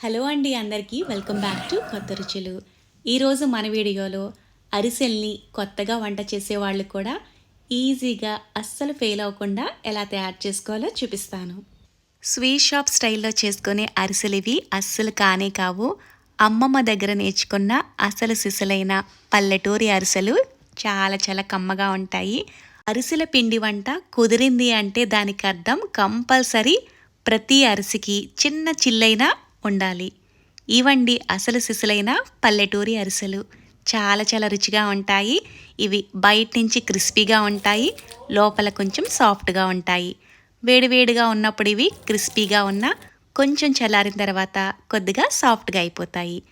Hello అండి అందరికీ. Welcome back to కొత్త రుచులు. ఈరోజు మన వీడియోలో అరిసెల్ని కొత్తగా వంట చేసే వాళ్ళు కూడా ఈజీగా అస్సలు ఫెయిల్ అవ్వకుండా ఎలా తయారు చేసుకోవాలో చూపిస్తాను. స్వీట్ షాప్ స్టైల్లో చేసుకునే అరిసెలు ఇవి అస్సలు కానే కావు. అమ్మమ్మ దగ్గర నేర్చుకున్న అసలు సిసలైన పల్లెటూరి అరిసెలు చాలా చాలా కమ్మగా ఉంటాయి. అరిసెల పిండి వంట కుదిరింది అంటే దానికి అర్థం కంపల్సరీ ప్రతి అరిసికి చిన్న చిల్లైన ఉండాలి. ఇవండి అసలు సిసలైన పల్లెటూరి అరిసెలు. చాలా చాలా రుచిగా ఉంటాయి. ఇవి బయట నుంచి క్రిస్పీగా ఉంటాయి. లోపల కొంచెం సాఫ్ట్గా ఉంటాయి. వేడివేడిగా ఉన్నప్పుడు ఇవి క్రిస్పీగా ఉన్న కొంచెం చల్లారిన తర్వాత కొద్దిగా సాఫ్ట్గా అయిపోతాయి.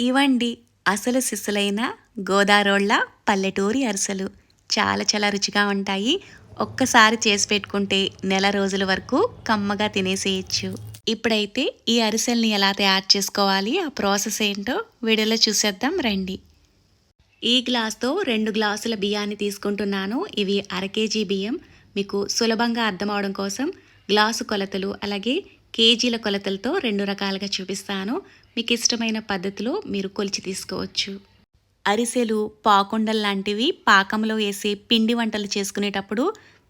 ఇవండి అసలు సిసలైన గోదారోళ్ళ పల్లెటూరి అరిసెలు. చాలా చాలా రుచిగా ఉంటాయి. ఒక్కసారి చేసి పెట్టుకుంటే నెల రోజుల వరకు కమ్మగా తినేసేయచ్చు. ఇప్పుడైతే ఈ అరిసెల్ని ఎలా తయారు చేసుకోవాలి ఆ ప్రాసెస్ ఏంటో వీడియోలో చూసేద్దాం రండి. ఈ గ్లాస్తో రెండు గ్లాసుల బియ్యాన్ని తీసుకుంటున్నాను. ఇవి అర కేజీ బియ్యం. మీకు సులభంగా అర్థం అవడం కోసం గ్లాసు కొలతలు అలాగే కేజీల కొలతలతో రెండు రకాలుగా చూపిస్తాను. మీకు ఇష్టమైన పద్ధతిలో మీరు కొలిచి తీసుకోవచ్చు. అరిసెలు పాకుండలు లాంటివి పాకంలో వేసి పిండి వంటలు చేసుకునేటప్పుడు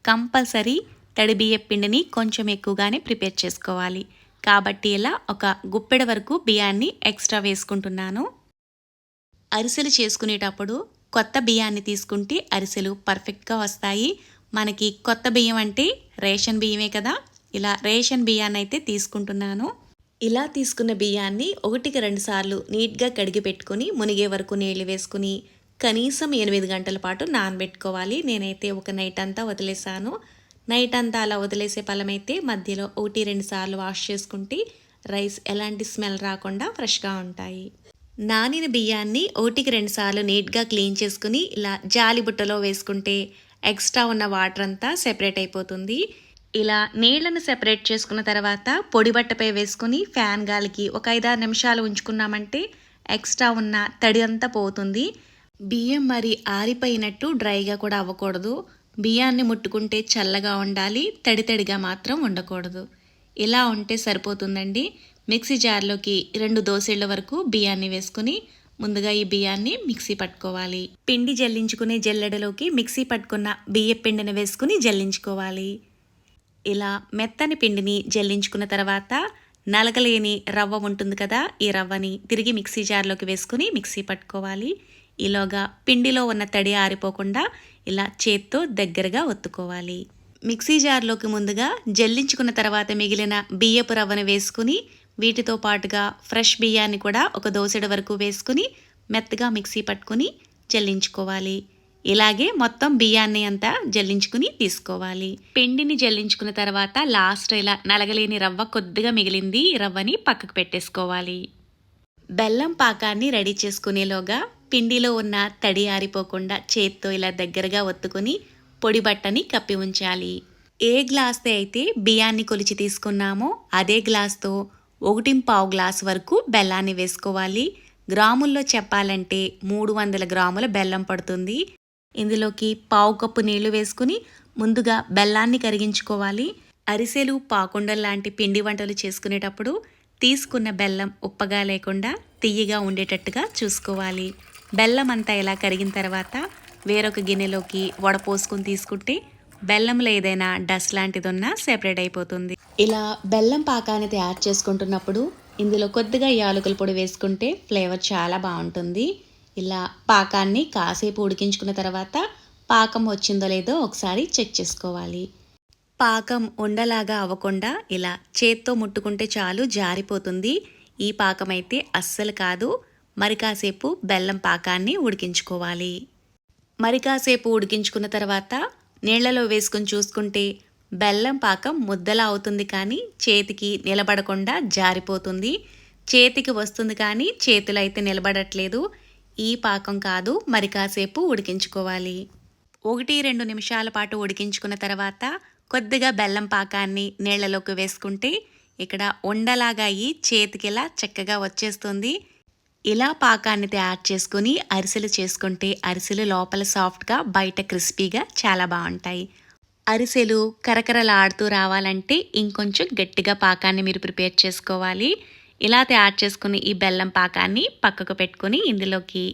కంపల్సరీ తడిబియ్య పిండిని కొంచెం ఎక్కువగానే ప్రిపేర్ చేసుకోవాలి. కాబట్టి ఇలా ఒక గుప్పెడ వరకు బియ్యాన్ని ఎక్స్ట్రా వేసుకుంటున్నాను. అరిసెలు చేసుకునేటప్పుడు కొత్త బియ్యాన్ని తీసుకుంటే అరిసెలు పర్ఫెక్ట్గా వస్తాయి. మనకి కొత్త బియ్యం అంటే రేషన్ బియ్యమే కదా. ఇలా రేషన్ బియ్యాన్ని అయితే తీసుకుంటున్నాను. ఇలా తీసుకున్న బియ్యాన్ని ఒకటికి రెండు సార్లు నీట్గా కడిగి పెట్టుకొని మునిగే వరకు నీళ్ళు వేసుకుని కనీసం ఎనిమిది గంటల పాటు నానబెట్టుకోవాలి. నేనైతే ఒక నైట్ అంతా వదిలేసాను నైట్ అంతా అలా వదిలేసే ఫలమైతే మధ్యలో ఒకటి రెండు సార్లు వాష్ చేసుకుంటే రైస్ ఎలాంటి స్మెల్ రాకుండా ఫ్రెష్గా ఉంటాయి. నానిన బియ్యాన్ని ఒకటికి రెండు సార్లు నీట్గా క్లీన్ చేసుకుని ఇలా జాలి బుట్టలో వేసుకుంటే ఎక్స్ట్రా ఉన్న వాటర్ అంతా సెపరేట్ అయిపోతుంది. ఇలా నీళ్ళను సెపరేట్ చేసుకున్న తర్వాత పొడి బట్టపై వేసుకుని ఫ్యాన్ గాలికి ఒక ఐదారు నిమిషాలు ఉంచుకున్నామంటే ఎక్స్ట్రా ఉన్న తడి అంతా పోతుంది. బియ్యం మరి ఆరిపోయినట్టు డ్రైగా కూడా అవ్వకూడదు. బియ్యాన్ని ముట్టుకుంటే చల్లగా ఉండాలి తడి తడిగా మాత్రం ఉండకూడదు. ఇలా ఉంటే సరిపోతుందండి. మిక్సీ జార్లోకి రెండు దోసెళ్ళ వరకు బియ్యాన్ని వేసుకుని ముందుగా ఈ బియ్యాన్ని మిక్సీ పట్టుకోవాలి. పిండి జల్లించుకునే జల్లెడలోకి మిక్సీ పట్టుకున్న బియ్య పిండిని వేసుకుని జల్లించుకోవాలి. ఇలా మెత్తని పిండిని జల్లించుకున్న తర్వాత నలగలేని రవ్వ ఉంటుంది కదా ఈ రవ్వని తిరిగి మిక్సీ జార్లోకి వేసుకుని మిక్సీ పట్టుకోవాలి. ఈలోగా పిండిలో ఉన్న తడి ఆరిపోకుండా ఇలా చేత్తో దగ్గరగా ఒత్తుకోవాలి. మిక్సీ జార్లోకి ముందుగా జల్లించుకున్న తర్వాత మిగిలిన బియ్యపు రవ్వను వేసుకుని వీటితో పాటుగా ఫ్రెష్ బియ్యాన్ని కూడా ఒక దోసెడ వరకు వేసుకుని మెత్తగా మిక్సీ పట్టుకుని జల్లించుకోవాలి. ఇలాగే మొత్తం బియ్యాన్ని అంతా జల్లించుకుని తీసుకోవాలి. పిండిని జల్లించుకున్న తర్వాత లాస్ట్ ఇలా నలగలేని రవ్వ కొద్దిగా మిగిలింది రవ్వని పక్కకు పెట్టేసుకోవాలి. బెల్లం పాకాన్ని రెడీ చేసుకునేలోగా పిండిలో ఉన్న తడి ఆరిపోకుండా చేత్తో ఇలా దగ్గరగా ఒత్తుకుని పొడి బట్టని కప్పి ఉంచాలి. ఏ గ్లాస్తో అయితే బియ్యాన్ని కొలిచి తీసుకున్నామో అదే గ్లాస్తో ఒకటి పావు గ్లాస్ వరకు బెల్లాన్ని వేసుకోవాలి. గ్రాముల్లో చెప్పాలంటే మూడు వందల గ్రాముల బెల్లం పడుతుంది. ఇందులోకి పావు కప్పు నీళ్ళు వేసుకుని ముందుగా బెల్లాన్ని కరిగించుకోవాలి. అరిసెలు పాకుండలు లాంటి పిండి వంటలు చేసుకునేటప్పుడు తీసుకున్న బెల్లం ఉప్పగా లేకుండా తియ్యగా ఉండేటట్టుగా చూసుకోవాలి. బెల్లం అంతా ఇలా కరిగిన తర్వాత వేరొక గిన్నెలోకి వడపోసుకుని తీసుకుంటే బెల్లంలో ఏదైనా డస్ట్ లాంటిది ఉన్నా సెపరేట్ అయిపోతుంది. ఇలా బెల్లం పాకాన్ని తయారు చేసుకుంటున్నప్పుడు ఇందులో కొద్దిగా యాలకుల పొడి వేసుకుంటే ఫ్లేవర్ చాలా బాగుంటుంది. ఇలా పాకాన్ని కాసేపు ఉడికించుకున్న తర్వాత పాకం వచ్చిందో లేదో ఒకసారి చెక్ చేసుకోవాలి. పాకం ఉండలాగా అవ్వకుండా ఇలా చేత్తో ముట్టుకుంటే చాలు జారిపోతుంది. ఈ పాకం అయితే అస్సలు కాదు. మరి కాసేపు బెల్లం పాకాన్ని ఉడికించుకోవాలి. మరి కాసేపు ఉడికించుకున్న తర్వాత నీళ్ళలో వేసుకుని చూసుకుంటే బెల్లం పాకం ముద్దలా అవుతుంది కానీ చేతికి నిలబడకుండా జారిపోతుంది. చేతికి వస్తుంది కానీ చేతులు అయితే నిలబడట్లేదు. ఈ పాకం కాదు మరి కాసేపు ఉడికించుకోవాలి. ఒకటి రెండు నిమిషాల పాటు ఉడికించుకున్న తర్వాత కొద్దిగా బెల్లం పాకాన్ని నీళ్ళలోకి వేసుకుంటే ఇక్కడ ఉండలాగా అయ్యి చేతికిలా చక్కగా వచ్చేస్తుంది. ఇలా పాకాన్ని తయారు చేసుకుని అరిసెలు చేసుకుంటే అరిసెలు లోపల సాఫ్ట్గా బయట క్రిస్పీగా చాలా బాగుంటాయి. అరిసెలు కరకరలాడుతూ రావాలంటే ఇంకొంచెం గట్టిగా పాకాన్ని మీరు ప్రిపేర్ చేసుకోవాలి. ఇలా తయారు చేసుకుని ఈ బెల్లం పాకాన్ని పక్కకు పెట్టుకొని ఇందులోకి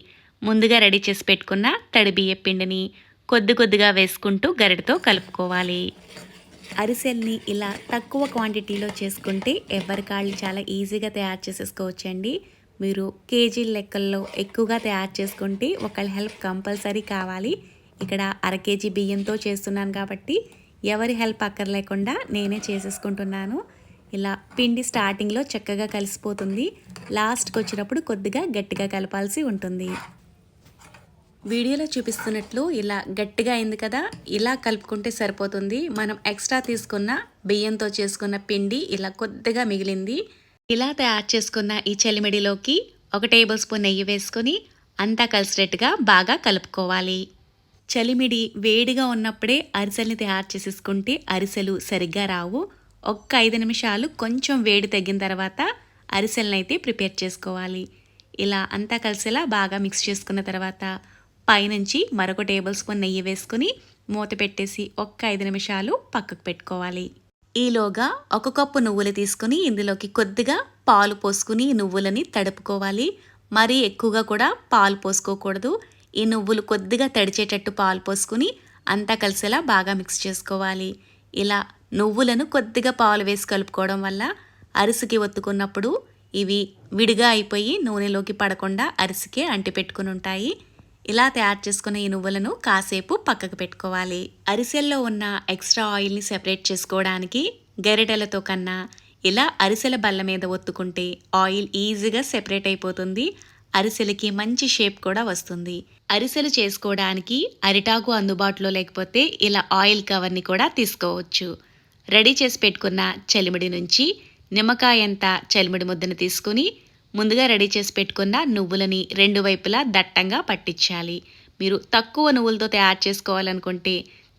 ముందుగా రెడీ చేసి పెట్టుకున్న తడి బియ్య పిండిని కొద్ది కొద్దిగా వేసుకుంటూ గరిటతో కలుపుకోవాలి. అరిసెల్ని ఇలా తక్కువ క్వాంటిటీలో చేసుకుంటే ఎవరికాళ్ళు చాలా ఈజీగా తయారు చేసేసుకోవచ్చండి. మీరు కేజీ లెక్కల్లో ఎక్కువగా తయారు చేసుకుంటే ఒకళ్ళ హెల్ప్ కంపల్సరీ కావాలి. ఇక్కడ అర కేజీ బియ్యంతో చేస్తున్నాను కాబట్టి ఎవరి హెల్ప్ అక్కర్లేకుండా నేనే చేసేసుకుంటున్నాను. ఇలా పిండి స్టార్టింగ్లో చక్కగా కలిసిపోతుంది. లాస్ట్కి వచ్చినప్పుడు కొద్దిగా గట్టిగా కలపాల్సి ఉంటుంది. వీడియోలో చూపిస్తున్నట్లు ఇలా గట్టిగా అయింది కదా ఇలా కలుపుకుంటే సరిపోతుంది. మనం ఎక్స్ట్రా తీసుకున్న బియ్యంతో చేసుకున్న పిండి ఇలా కొద్దిగా మిగిలింది. ఇలా తయారు చేసుకున్న ఈ చలిమిడిలోకి ఒక టేబుల్ స్పూన్ నెయ్యి వేసుకొని అంతా కలిసినట్టుగా బాగా కలుపుకోవాలి. చలిమిడి వేడిగా ఉన్నప్పుడే అరిసెల్ని తయారు చేసేసుకుంటే అరిసెలు సరిగ్గా రావు. ఒక్క ఐదు నిమిషాలు కొంచెం వేడి తగ్గిన తర్వాత అరిసెలను అయితే ప్రిపేర్ చేసుకోవాలి. ఇలా అంతా కలిసేలా బాగా మిక్స్ చేసుకున్న తర్వాత పైనుంచి మరొక టేబుల్ స్పూన్ నెయ్యి వేసుకుని మూత పెట్టేసి ఒక్క ఐదు నిమిషాలు పక్కకు పెట్టుకోవాలి. ఈలోగా ఒక కప్పు నువ్వులు తీసుకుని ఇందులోకి కొద్దిగా పాలు పోసుకుని నువ్వులని తడుపుకోవాలి. మరీ ఎక్కువగా కూడా పాలు పోసుకోకూడదు. ఈ నువ్వులు కొద్దిగా తడిచేటట్టు పాలు పోసుకుని అంతా కలిసేలా బాగా మిక్స్ చేసుకోవాలి. ఇలా నువ్వులను కొద్దిగా పాలు వేసి కలుపుకోవడం వల్ల అరిసికి ఒత్తుకున్నప్పుడు ఇవి విడిగా అయిపోయి నూనెలోకి పడకుండా అరిసికే అంటి పెట్టుకుని ఉంటాయి. ఇలా తయారు చేసుకున్న ఈ నువ్వులను కాసేపు పక్కకు పెట్టుకోవాలి. అరిసెల్లో ఉన్న ఎక్స్ట్రా ఆయిల్ని సెపరేట్ చేసుకోవడానికి గరిటెలతో కన్నా ఇలా అరిసెల బల్ల మీద ఒత్తుకుంటే ఆయిల్ ఈజీగా సెపరేట్ అయిపోతుంది. అరిసెలకి మంచి షేప్ కూడా వస్తుంది. అరిసెలు చేసుకోవడానికి అరిటాకు అందుబాటులో లేకపోతే ఇలా ఆయిల్ కవర్ని కూడా తీసుకోవచ్చు. రెడీ చేసి పెట్టుకున్న చలిమిడి నుంచి నిమ్మకాయంత చలిమిడి ముద్దను తీసుకుని ముందుగా రెడీ చేసి పెట్టుకున్న నువ్వులని రెండు వైపులా దట్టంగా పట్టించాలి. మీరు తక్కువ నువ్వులతో తయారు చేసుకోవాలనుకుంటే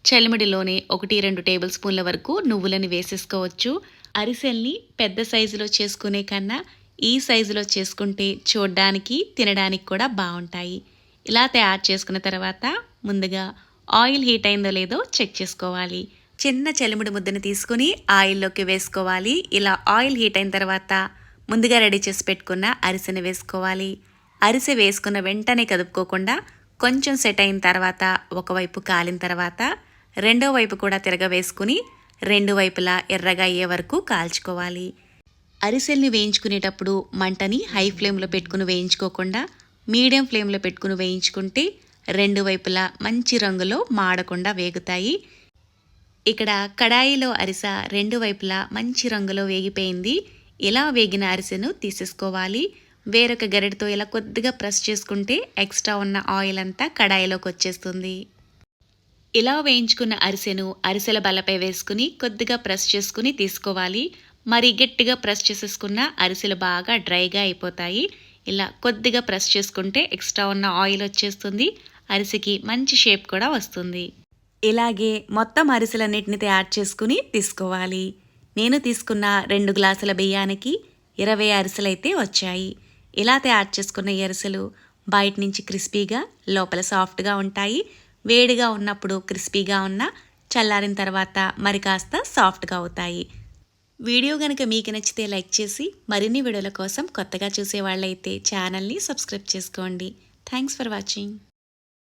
చలిమిడిలోనే ఒకటి రెండు టేబుల్ స్పూన్ల వరకు నువ్వులని వేసేసుకోవచ్చు. అరిసెల్ని పెద్ద సైజులో చేసుకునే కన్నా ఈ సైజులో చేసుకుంటే చూడడానికి తినడానికి కూడా బాగుంటాయి. ఇలా తయారు చేసుకున్న తర్వాత ముందుగా ఆయిల్ హీట్ అయిందో లేదో చెక్ చేసుకోవాలి. చిన్న చలిమిడి ముద్దను తీసుకుని ఆయిల్లోకి వేసుకోవాలి. ఇలా ఆయిల్ హీట్ అయిన తర్వాత ముందుగా రెడీ చేసి పెట్టుకున్న అరిసెని వేసుకోవాలి. అరిసె వేసుకున్న వెంటనే కదుపుకోకుండా కొంచెం సెట్ అయిన తర్వాత ఒకవైపు కాలిన తర్వాత రెండో వైపు కూడా తిరగవేసుకుని రెండు వైపులా ఎర్రగా అయ్యే వరకు కాల్చుకోవాలి. అరిసెల్ని వేయించుకునేటప్పుడు మంటని హై ఫ్లేమ్లో పెట్టుకుని వేయించుకోకుండా మీడియం ఫ్లేమ్లో పెట్టుకుని వేయించుకుంటే రెండు వైపులా మంచి రంగులో మాడకుండా వేగుతాయి. ఇక్కడ కడాయిలో అరిస రెండు వైపులా మంచి రంగులో వేగిపోయింది. ఇలా వేగిన అరిసెను తీసేసుకోవాలి? వేరొక గరిటతో ఇలా కొద్దిగా ప్రెస్ చేసుకుంటే ఎక్స్ట్రా ఉన్న ఆయిల్ అంతా కడాయిలోకి వచ్చేస్తుంది. ఇలా వేయించుకున్న అరిసెను అరిసెల బల్లపై వేసుకుని కొద్దిగా ప్రెస్ చేసుకుని తీసుకోవాలి. మరి గట్టిగా ప్రెస్ చేసేసుకున్న అరిసెలు బాగా డ్రైగా అయిపోతాయి. ఇలా కొద్దిగా ప్రెస్ చేసుకుంటే ఎక్స్ట్రా ఉన్న ఆయిల్ వచ్చేస్తుంది. అరిసెకి మంచి షేప్ కూడా వస్తుంది. ఇలాగే మొత్తం అరిసెలన్నిటిని తయారు చేసుకుని తీసుకోవాలి. నేను తీసుకున్న రెండు గ్లాసుల బియ్యానికి ఇరవై అరిసెలైతే వచ్చాయి. ఇలా తయారు చేసుకున్న అరిసెలు బయట నుంచి క్రిస్పీగా లోపల సాఫ్ట్గా ఉంటాయి. వేడిగా ఉన్నప్పుడు క్రిస్పీగా ఉన్న చల్లారిన తర్వాత మరి కాస్త సాఫ్ట్గా అవుతాయి. వీడియో కనుక మీకు నచ్చితే లైక్ చేసి మరిన్ని వీడియోల కోసం కొత్తగా చూసే వాళ్ళైతే ఛానల్ని సబ్స్క్రైబ్ చేసుకోండి. Thanks for watching.